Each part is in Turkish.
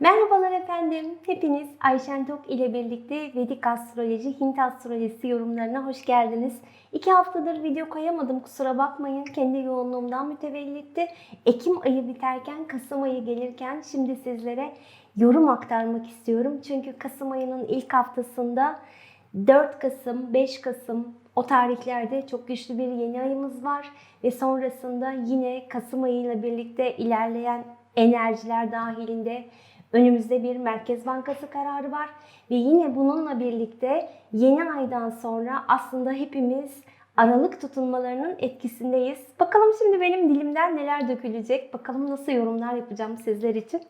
Merhabalar efendim. Hepiniz Ayşen Tok ile birlikte Vedik Astroloji, Hint Astrolojisi yorumlarına hoş geldiniz. İki haftadır video koyamadım kusura bakmayın. Kendi yoğunluğumdan mütevellitti. Ekim ayı biterken Kasım ayı gelirken şimdi sizlere yorum aktarmak istiyorum. Çünkü Kasım ayının ilk haftasında 4 Kasım, 5 Kasım o tarihlerde çok güçlü bir yeni ayımız var. Ve sonrasında yine Kasım ayıyla birlikte ilerleyen enerjiler dahilinde Önümüzde bir Merkez Bankası kararı var ve yine bununla birlikte yeni aydan sonra aslında hepimiz aralık tutunmalarının etkisindeyiz. Bakalım şimdi benim dilimden neler dökülecek? Bakalım nasıl yorumlar yapacağım sizler için.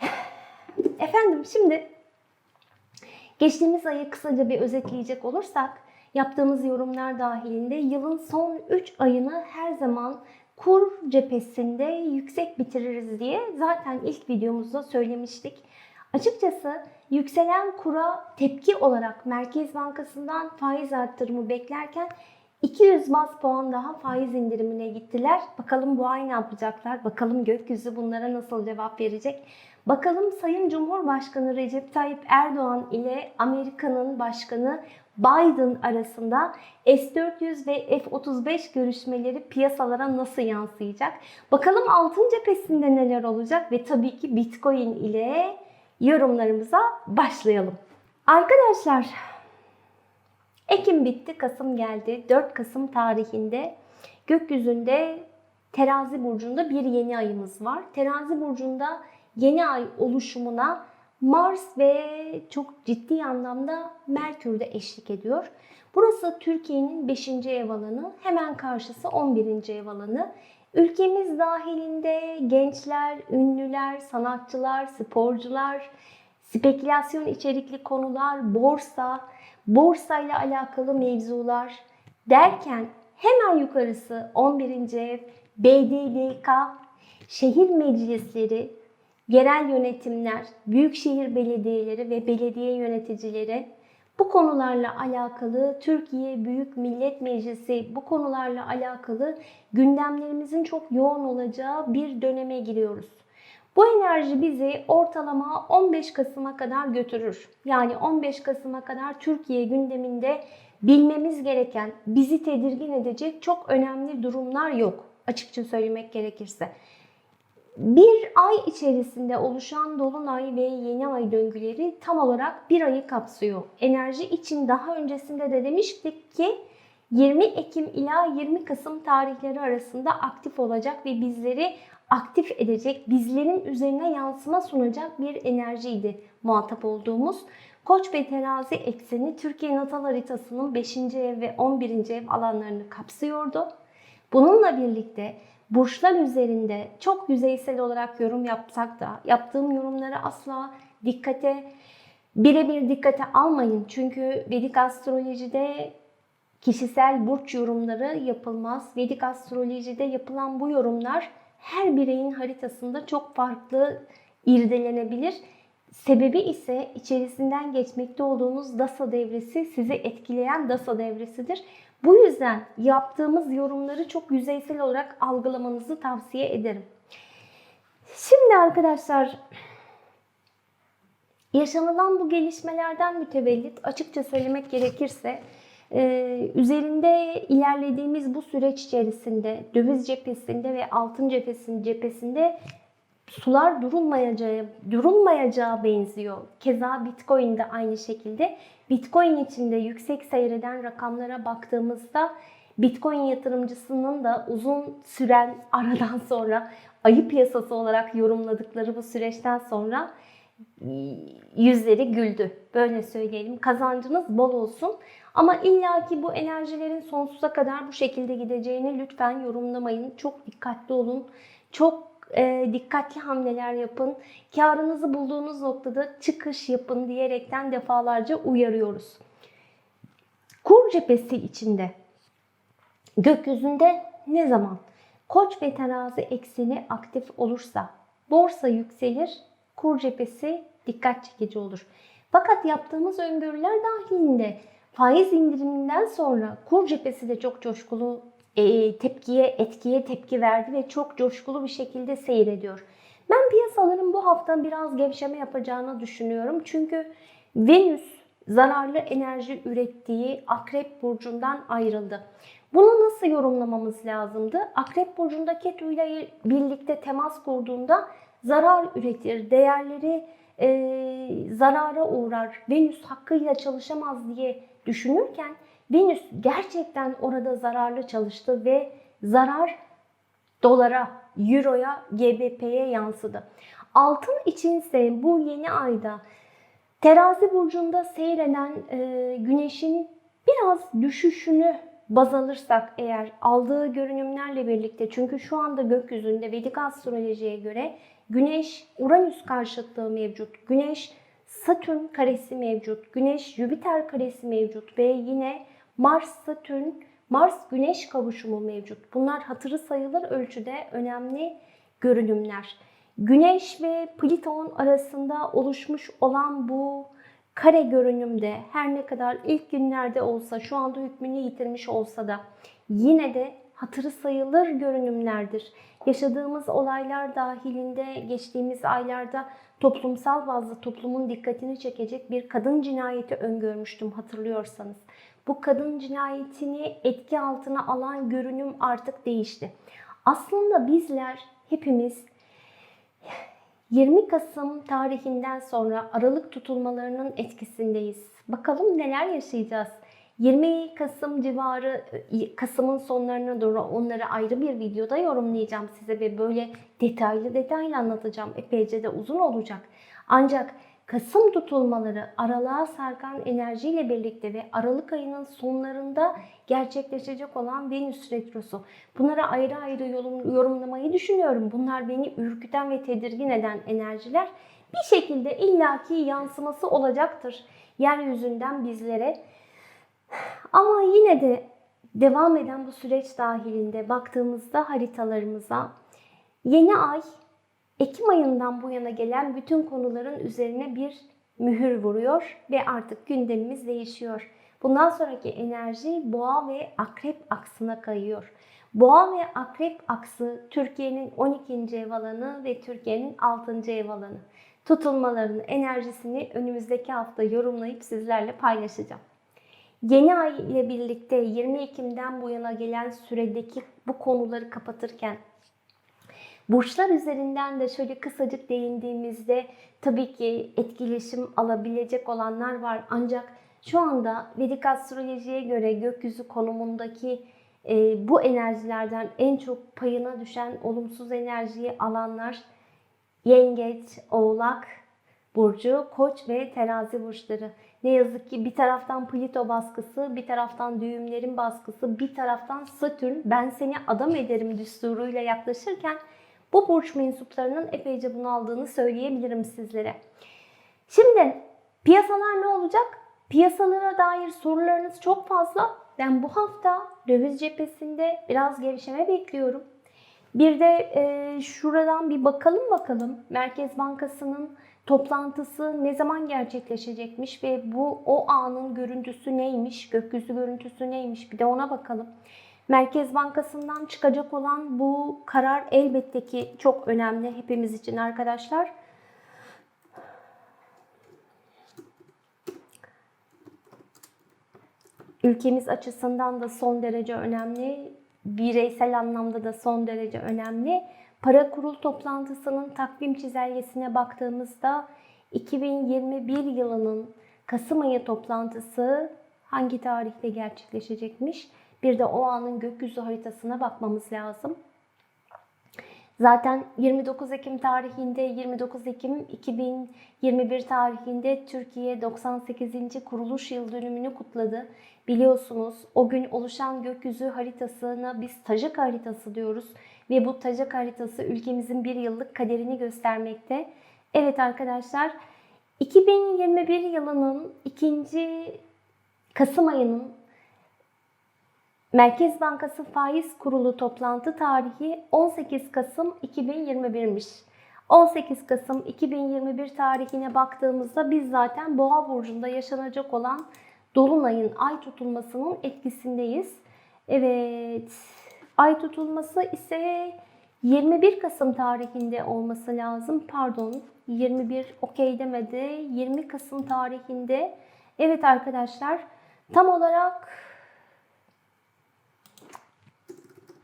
Efendim şimdi geçtiğimiz ayı kısaca bir özetleyecek olursak yaptığımız yorumlar dahilinde yılın son 3 ayını her zaman kur cephesinde yüksek bitiririz diye zaten ilk videomuzda söylemiştik. Açıkçası yükselen kura tepki olarak Merkez Bankası'ndan faiz arttırımı beklerken 200 bas puan daha faiz indirimine gittiler. Bakalım bu ay ne yapacaklar? Bakalım gökyüzü bunlara nasıl cevap verecek? Bakalım Sayın Cumhurbaşkanı Recep Tayyip Erdoğan ile Amerika'nın başkanı Biden arasında S-400 ve F-35 görüşmeleri piyasalara nasıl yansıyacak? Bakalım altın cephesinde neler olacak ve tabii ki Bitcoin ile yorumlarımıza başlayalım. Arkadaşlar Ekim bitti, Kasım geldi. 4 Kasım tarihinde gökyüzünde Terazi burcunda bir yeni ayımız var. Terazi burcunda yeni ay oluşumuna Mars ve çok ciddi anlamda Merkür de eşlik ediyor. Burası Türkiye'nin 5. ev alanı, hemen karşısı 11. ev alanı. Ülkemiz dahilinde gençler, ünlüler, sanatçılar, sporcular, spekülasyon içerikli konular, borsa, borsayla alakalı mevzular derken hemen yukarısı 11. ev, BDDK, şehir meclisleri, yerel yönetimler, büyükşehir belediyeleri ve belediye yöneticileri bu konularla alakalı Türkiye Büyük Millet Meclisi bu konularla alakalı gündemlerimizin çok yoğun olacağı bir döneme giriyoruz. Bu enerji bizi ortalama 15 Kasım'a kadar götürür. Yani 15 Kasım'a kadar Türkiye gündeminde bilmemiz gereken, bizi tedirgin edecek çok önemli durumlar yok. Açıkça söylemek gerekirse. Bir ay içerisinde oluşan dolunay ve yeni ay döngüleri tam olarak bir ayı kapsıyor. Enerji için daha öncesinde de demiştik ki 20 Ekim ila 20 Kasım tarihleri arasında aktif olacak ve bizleri aktif edecek, bizlerin üzerine yansıma sunacak bir enerjiydi muhatap olduğumuz. Koç ve terazi ekseni Türkiye natal haritasının 5. ev ve 11. ev alanlarını kapsıyordu. Bununla birlikte burçlar üzerinde çok yüzeysel olarak yorum yapsak da yaptığım yorumları asla dikkate birebir dikkate almayın. Çünkü Vedik astrolojide kişisel burç yorumları yapılmaz. Vedik astrolojide yapılan bu yorumlar her bireyin haritasında çok farklı irdelenebilir. Sebebi ise içerisinden geçmekte olduğunuz dasa devresi sizi etkileyen dasa devresidir. Bu yüzden yaptığımız yorumları çok yüzeysel olarak algılamanızı tavsiye ederim. Şimdi arkadaşlar yaşanılan bu gelişmelerden mütevellit açıkça söylemek gerekirse ee, üzerinde ilerlediğimiz bu süreç içerisinde döviz cephesinde ve altın cephesinin cephesinde sular durulmayacağı, durulmayacağı benziyor. Keza Bitcoin de aynı şekilde. Bitcoin içinde yüksek seyreden rakamlara baktığımızda Bitcoin yatırımcısının da uzun süren aradan sonra ayı piyasası olarak yorumladıkları bu süreçten sonra yüzleri güldü. Böyle söyleyelim. Kazancınız bol olsun. Ama illaki bu enerjilerin sonsuza kadar bu şekilde gideceğini lütfen yorumlamayın. Çok dikkatli olun. Çok e, dikkatli hamleler yapın. Karınızı bulduğunuz noktada çıkış yapın diyerekten defalarca uyarıyoruz. Kur cephesi içinde gökyüzünde ne zaman koç ve terazi ekseni aktif olursa borsa yükselir, kur cephesi dikkat çekici olur. Fakat yaptığımız öngörüler dahilinde faiz indiriminden sonra kur cephesi de çok coşkulu e, tepkiye, etkiye tepki verdi ve çok coşkulu bir şekilde seyrediyor. Ben piyasaların bu hafta biraz gevşeme yapacağını düşünüyorum. Çünkü Venüs zararlı enerji ürettiği Akrep Burcu'ndan ayrıldı. Bunu nasıl yorumlamamız lazımdı? Akrep Burcu'nda Ketu ile birlikte temas kurduğunda zarar üretir, değerleri e, zarara uğrar, Venüs hakkıyla çalışamaz diye düşünürken Venüs gerçekten orada zararlı çalıştı ve zarar dolara, euroya, GBP'ye yansıdı. Altın içinse bu yeni ayda terazi burcunda seyreden e, güneşin biraz düşüşünü baz alırsak eğer aldığı görünümlerle birlikte çünkü şu anda gökyüzünde Vedik astrolojiye göre Güneş Uranüs karşıtlığı mevcut. Güneş Satürn karesi mevcut. Güneş Jüpiter karesi mevcut ve yine Mars Satürn Mars Güneş kavuşumu mevcut. Bunlar hatırı sayılır ölçüde önemli görünümler. Güneş ve Plüton arasında oluşmuş olan bu kare görünümde her ne kadar ilk günlerde olsa şu anda hükmünü yitirmiş olsa da yine de hatırı sayılır görünümlerdir. Yaşadığımız olaylar dahilinde geçtiğimiz aylarda toplumsal bazda toplumun dikkatini çekecek bir kadın cinayeti öngörmüştüm hatırlıyorsanız. Bu kadın cinayetini etki altına alan görünüm artık değişti. Aslında bizler hepimiz 20 Kasım tarihinden sonra Aralık tutulmalarının etkisindeyiz. Bakalım neler yaşayacağız. 20 Kasım civarı, Kasım'ın sonlarına doğru onları ayrı bir videoda yorumlayacağım size ve böyle detaylı detaylı anlatacağım. Epeyce de uzun olacak. Ancak Kasım tutulmaları aralığa sarkan enerjiyle birlikte ve Aralık ayının sonlarında gerçekleşecek olan Venüs retrosu. Bunları ayrı ayrı yorumlamayı düşünüyorum. Bunlar beni ürküten ve tedirgin eden enerjiler. Bir şekilde illaki yansıması olacaktır yeryüzünden bizlere. Ama yine de devam eden bu süreç dahilinde baktığımızda haritalarımıza yeni ay Ekim ayından bu yana gelen bütün konuların üzerine bir mühür vuruyor ve artık gündemimiz değişiyor. Bundan sonraki enerji boğa ve akrep aksına kayıyor. Boğa ve akrep aksı Türkiye'nin 12. ev alanı ve Türkiye'nin 6. ev alanı. Tutulmaların enerjisini önümüzdeki hafta yorumlayıp sizlerle paylaşacağım. Yeni ay ile birlikte 20 Ekim'den bu yana gelen süredeki bu konuları kapatırken burçlar üzerinden de şöyle kısacık değindiğimizde tabii ki etkileşim alabilecek olanlar var. Ancak şu anda Vedik astrolojiye göre gökyüzü konumundaki e, bu enerjilerden en çok payına düşen olumsuz enerjiyi alanlar Yengeç, Oğlak, Burcu, Koç ve Terazi burçları. Ne yazık ki bir taraftan Plüto baskısı, bir taraftan düğümlerin baskısı, bir taraftan Satürn ben seni adam ederim düsturuyla yaklaşırken bu burç mensuplarının epeyce bunaldığını söyleyebilirim sizlere. Şimdi piyasalar ne olacak? Piyasalara dair sorularınız çok fazla. Ben bu hafta döviz cephesinde biraz gevşeme bekliyorum. Bir de e, şuradan bir bakalım bakalım. Merkez Bankası'nın toplantısı ne zaman gerçekleşecekmiş ve bu o anın görüntüsü neymiş, gökyüzü görüntüsü neymiş bir de ona bakalım. Merkez Bankası'ndan çıkacak olan bu karar elbette ki çok önemli hepimiz için arkadaşlar. Ülkemiz açısından da son derece önemli, bireysel anlamda da son derece önemli. Para kurul toplantısının takvim çizelgesine baktığımızda 2021 yılının Kasım ayı toplantısı hangi tarihte gerçekleşecekmiş? Bir de o anın gökyüzü haritasına bakmamız lazım. Zaten 29 Ekim tarihinde 29 Ekim 2021 tarihinde Türkiye 98. kuruluş yıl dönümünü kutladı. Biliyorsunuz o gün oluşan gökyüzü haritasına biz Tajik haritası diyoruz ve bu Tajik haritası ülkemizin bir yıllık kaderini göstermekte. Evet arkadaşlar 2021 yılının ikinci Kasım ayının Merkez Bankası Faiz Kurulu toplantı tarihi 18 Kasım 2021'miş. 18 Kasım 2021 tarihine baktığımızda biz zaten Boğa burcunda yaşanacak olan dolunayın ay tutulmasının etkisindeyiz. Evet. Ay tutulması ise 21 Kasım tarihinde olması lazım. Pardon 21 okey demedi. 20 Kasım tarihinde. Evet arkadaşlar tam olarak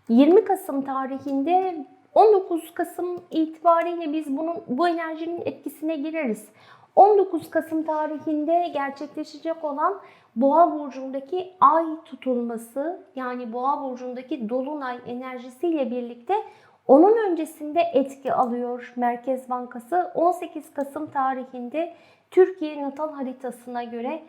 20 Kasım tarihinde 19 Kasım itibariyle biz bunun bu enerjinin etkisine gireriz. 19 Kasım tarihinde gerçekleşecek olan Boğa burcundaki ay tutulması yani Boğa burcundaki dolunay enerjisiyle birlikte onun öncesinde etki alıyor Merkez Bankası. 18 Kasım tarihinde Türkiye natal haritasına göre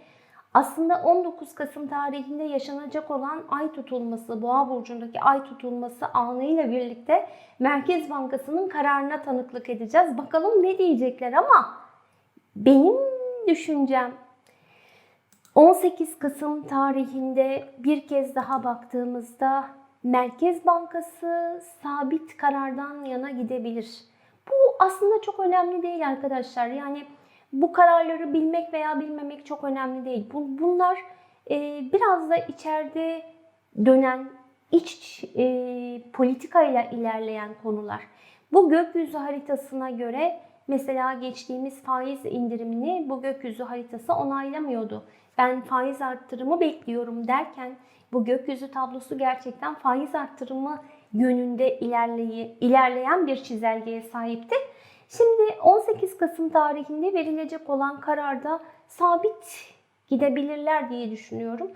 aslında 19 Kasım tarihinde yaşanacak olan ay tutulması, Boğa burcundaki ay tutulması anıyla birlikte Merkez Bankası'nın kararına tanıklık edeceğiz. Bakalım ne diyecekler ama benim düşüncem 18 Kasım tarihinde bir kez daha baktığımızda Merkez Bankası sabit karardan yana gidebilir. Bu aslında çok önemli değil arkadaşlar. Yani bu kararları bilmek veya bilmemek çok önemli değil. Bunlar e, biraz da içeride dönen iç e, politikayla ilerleyen konular. Bu gökyüzü haritasına göre mesela geçtiğimiz faiz indirimini bu gökyüzü haritası onaylamıyordu. Ben faiz arttırımı bekliyorum derken bu gökyüzü tablosu gerçekten faiz arttırımı yönünde ilerley ilerleyen bir çizelgeye sahipti. Şimdi 18 Kasım tarihinde verilecek olan kararda sabit gidebilirler diye düşünüyorum.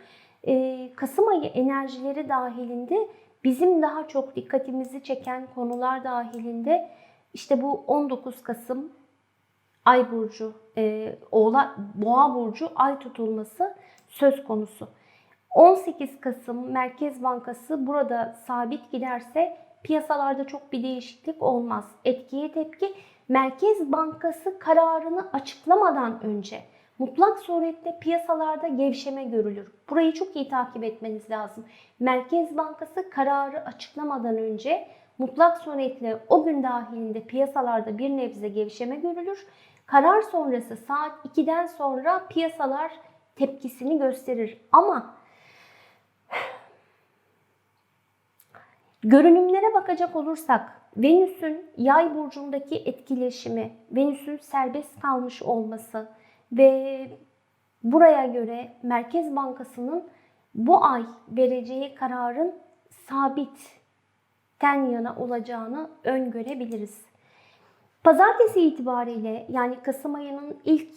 Ee, Kasım ayı enerjileri dahilinde bizim daha çok dikkatimizi çeken konular dahilinde işte bu 19 Kasım Ay burcu, e, Oğla, Boğa burcu ay tutulması söz konusu. 18 Kasım Merkez Bankası burada sabit giderse piyasalarda çok bir değişiklik olmaz. Etkiye tepki Merkez Bankası kararını açıklamadan önce mutlak surette piyasalarda gevşeme görülür. Burayı çok iyi takip etmeniz lazım. Merkez Bankası kararı açıklamadan önce mutlak suretle o gün dahilinde piyasalarda bir nebze gevşeme görülür. Karar sonrası saat 2'den sonra piyasalar tepkisini gösterir. Ama görünümlere bakacak olursak Venüs'ün yay burcundaki etkileşimi, Venüs'ün serbest kalmış olması ve buraya göre Merkez Bankası'nın bu ay vereceği kararın sabitten yana olacağını öngörebiliriz. Pazartesi itibariyle yani Kasım ayının ilk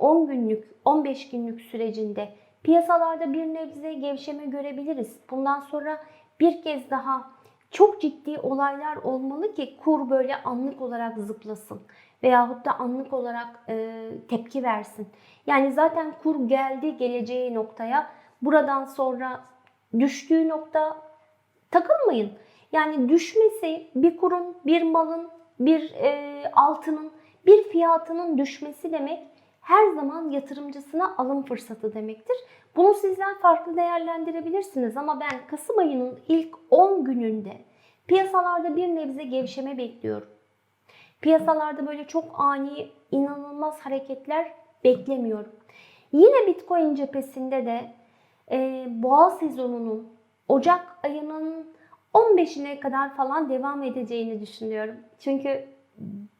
10 günlük, 15 günlük sürecinde piyasalarda bir nebze gevşeme görebiliriz. Bundan sonra bir kez daha çok ciddi olaylar olmalı ki kur böyle anlık olarak zıplasın veyahut da anlık olarak e, tepki versin. Yani zaten kur geldi geleceği noktaya. Buradan sonra düştüğü nokta takılmayın. Yani düşmesi bir kurun, bir malın, bir e, altının, bir fiyatının düşmesi demek her zaman yatırımcısına alım fırsatı demektir. Bunu sizler farklı değerlendirebilirsiniz ama ben Kasım ayının ilk 10 gününde piyasalarda bir nebze gevşeme bekliyorum. Piyasalarda böyle çok ani, inanılmaz hareketler beklemiyorum. Yine Bitcoin cephesinde de e, boğa sezonunun Ocak ayının 15'ine kadar falan devam edeceğini düşünüyorum. Çünkü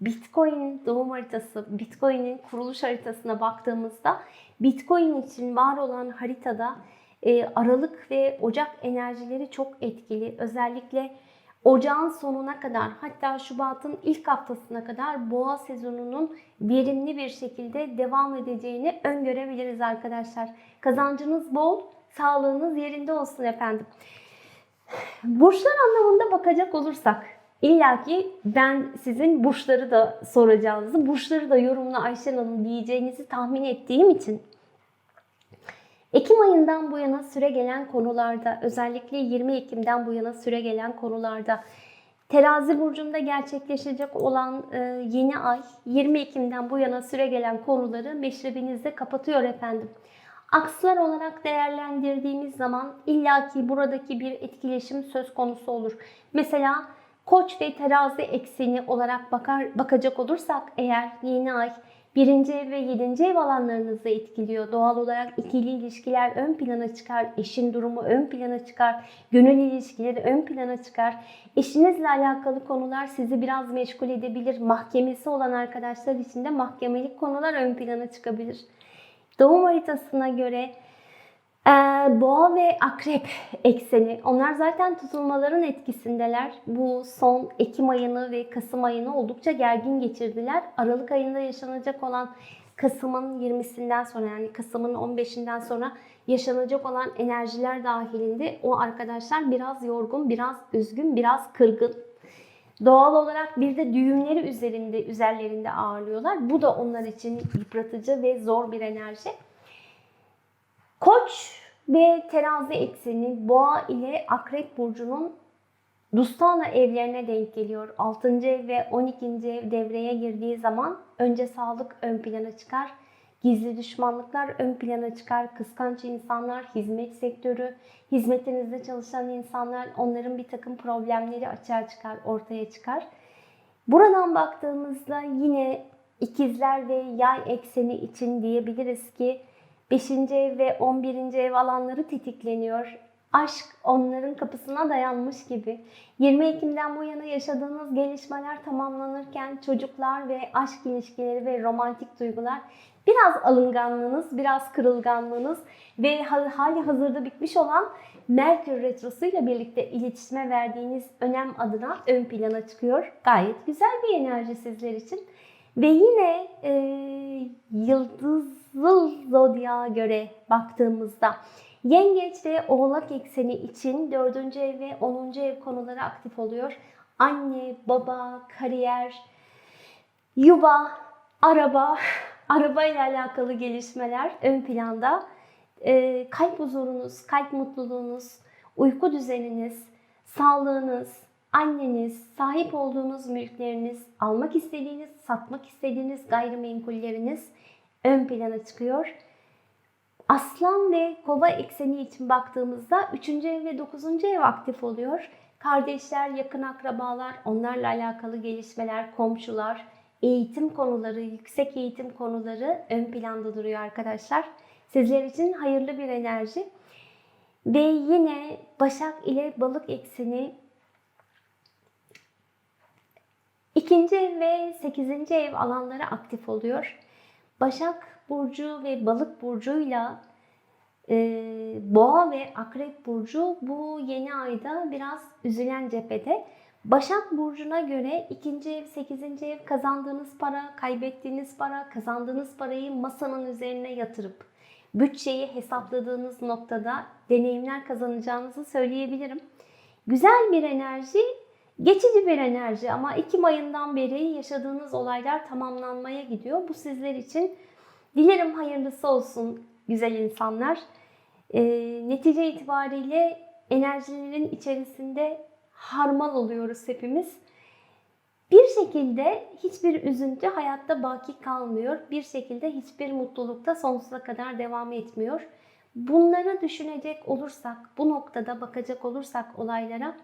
Bitcoin doğum haritası, Bitcoin'in kuruluş haritasına baktığımızda Bitcoin için var olan haritada e, Aralık ve Ocak enerjileri çok etkili. Özellikle Ocağın sonuna kadar hatta Şubat'ın ilk haftasına kadar boğa sezonunun verimli bir şekilde devam edeceğini öngörebiliriz arkadaşlar. Kazancınız bol, sağlığınız yerinde olsun efendim. Burçlar anlamında bakacak olursak İlla ki ben sizin burçları da soracağınızı, burçları da yorumla Ayşen Hanım diyeceğinizi tahmin ettiğim için Ekim ayından bu yana süre gelen konularda, özellikle 20 Ekim'den bu yana süre gelen konularda Terazi burcunda gerçekleşecek olan e, yeni ay 20 Ekim'den bu yana süre gelen konuları meşrebinizde kapatıyor efendim. Akslar olarak değerlendirdiğimiz zaman illaki buradaki bir etkileşim söz konusu olur. Mesela Koç ve terazi ekseni olarak bakar, bakacak olursak eğer yeni ay birinci ev ve yedinci ev alanlarınızı etkiliyor. Doğal olarak ikili ilişkiler ön plana çıkar, eşin durumu ön plana çıkar, gönül ilişkileri ön plana çıkar. Eşinizle alakalı konular sizi biraz meşgul edebilir. Mahkemesi olan arkadaşlar için de mahkemelik konular ön plana çıkabilir. Doğum haritasına göre ee, boğa ve akrep ekseni. Onlar zaten tutulmaların etkisindeler. Bu son Ekim ayını ve Kasım ayını oldukça gergin geçirdiler. Aralık ayında yaşanacak olan Kasım'ın 20'sinden sonra yani Kasım'ın 15'inden sonra yaşanacak olan enerjiler dahilinde o arkadaşlar biraz yorgun, biraz üzgün, biraz kırgın. Doğal olarak bir de düğümleri üzerinde üzerlerinde ağırlıyorlar. Bu da onlar için yıpratıcı ve zor bir enerji. Koç ve terazi ekseni boğa ile akrep burcunun Dustana evlerine denk geliyor. 6. ev ve 12. ev devreye girdiği zaman önce sağlık ön plana çıkar. Gizli düşmanlıklar ön plana çıkar. Kıskanç insanlar, hizmet sektörü, hizmetinizde çalışan insanlar onların bir takım problemleri açığa çıkar, ortaya çıkar. Buradan baktığımızda yine ikizler ve yay ekseni için diyebiliriz ki 5. ev ve 11. ev alanları tetikleniyor. Aşk onların kapısına dayanmış gibi. 20 Ekim'den bu yana yaşadığınız gelişmeler tamamlanırken çocuklar ve aşk ilişkileri ve romantik duygular biraz alınganlığınız, biraz kırılganlığınız ve hali hazırda bitmiş olan Merkür Retrosu ile birlikte iletişime verdiğiniz önem adına ön plana çıkıyor. Gayet güzel bir enerji sizler için. Ve yine e, yıldızlı zodya göre baktığımızda Yengeç ve Oğlak ekseni için 4. ev ve 10. ev konuları aktif oluyor. Anne, baba, kariyer, yuva, araba, araba ile alakalı gelişmeler ön planda. E, kalp huzurunuz, kalp mutluluğunuz, uyku düzeniniz, sağlığınız, anneniz, sahip olduğunuz mülkleriniz, almak istediğiniz, satmak istediğiniz gayrimenkulleriniz ön plana çıkıyor. Aslan ve kova ekseni için baktığımızda 3. ev ve 9. ev aktif oluyor. Kardeşler, yakın akrabalar, onlarla alakalı gelişmeler, komşular, eğitim konuları, yüksek eğitim konuları ön planda duruyor arkadaşlar. Sizler için hayırlı bir enerji. Ve yine Başak ile Balık ekseni ikinci ve sekizinci ev alanları aktif oluyor. Başak Burcu ve Balık Burcu'yla e, Boğa ve Akrep Burcu bu yeni ayda biraz üzülen cephede. Başak Burcu'na göre ikinci ev, sekizinci ev kazandığınız para, kaybettiğiniz para, kazandığınız parayı masanın üzerine yatırıp bütçeyi hesapladığınız noktada deneyimler kazanacağınızı söyleyebilirim. Güzel bir enerji, geçici bir enerji ama Ekim ayından beri yaşadığınız olaylar tamamlanmaya gidiyor. Bu sizler için Dilerim hayırlısı olsun güzel insanlar. E, netice itibariyle enerjilerin içerisinde harman oluyoruz hepimiz. Bir şekilde hiçbir üzüntü hayatta baki kalmıyor. Bir şekilde hiçbir mutlulukta sonsuza kadar devam etmiyor. Bunları düşünecek olursak, bu noktada bakacak olursak olaylara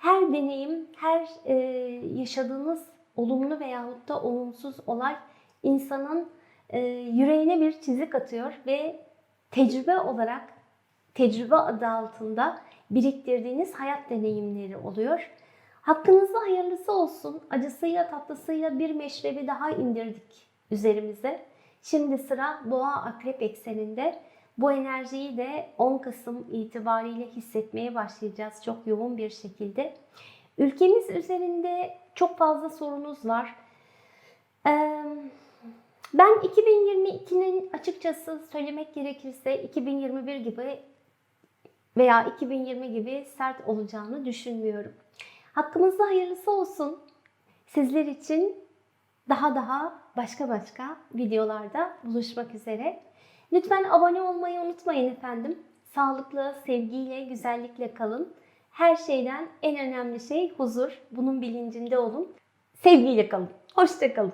her deneyim, her e, yaşadığınız olumlu veyahut da olumsuz olay insanın e, yüreğine bir çizik atıyor ve tecrübe olarak tecrübe adı altında biriktirdiğiniz hayat deneyimleri oluyor. Hakkınızda hayırlısı olsun. Acısıyla tatlısıyla bir meşrebi daha indirdik üzerimize. Şimdi sıra boğa akrep ekseninde. Bu enerjiyi de 10 Kasım itibariyle hissetmeye başlayacağız çok yoğun bir şekilde. Ülkemiz üzerinde çok fazla sorunuz var. Ben 2022'nin açıkçası söylemek gerekirse 2021 gibi veya 2020 gibi sert olacağını düşünmüyorum. Hakkımızda hayırlısı olsun. Sizler için daha daha başka başka videolarda buluşmak üzere. Lütfen abone olmayı unutmayın efendim. Sağlıklı, sevgiyle, güzellikle kalın. Her şeyden en önemli şey huzur. Bunun bilincinde olun. Sevgiyle kalın. Hoşçakalın.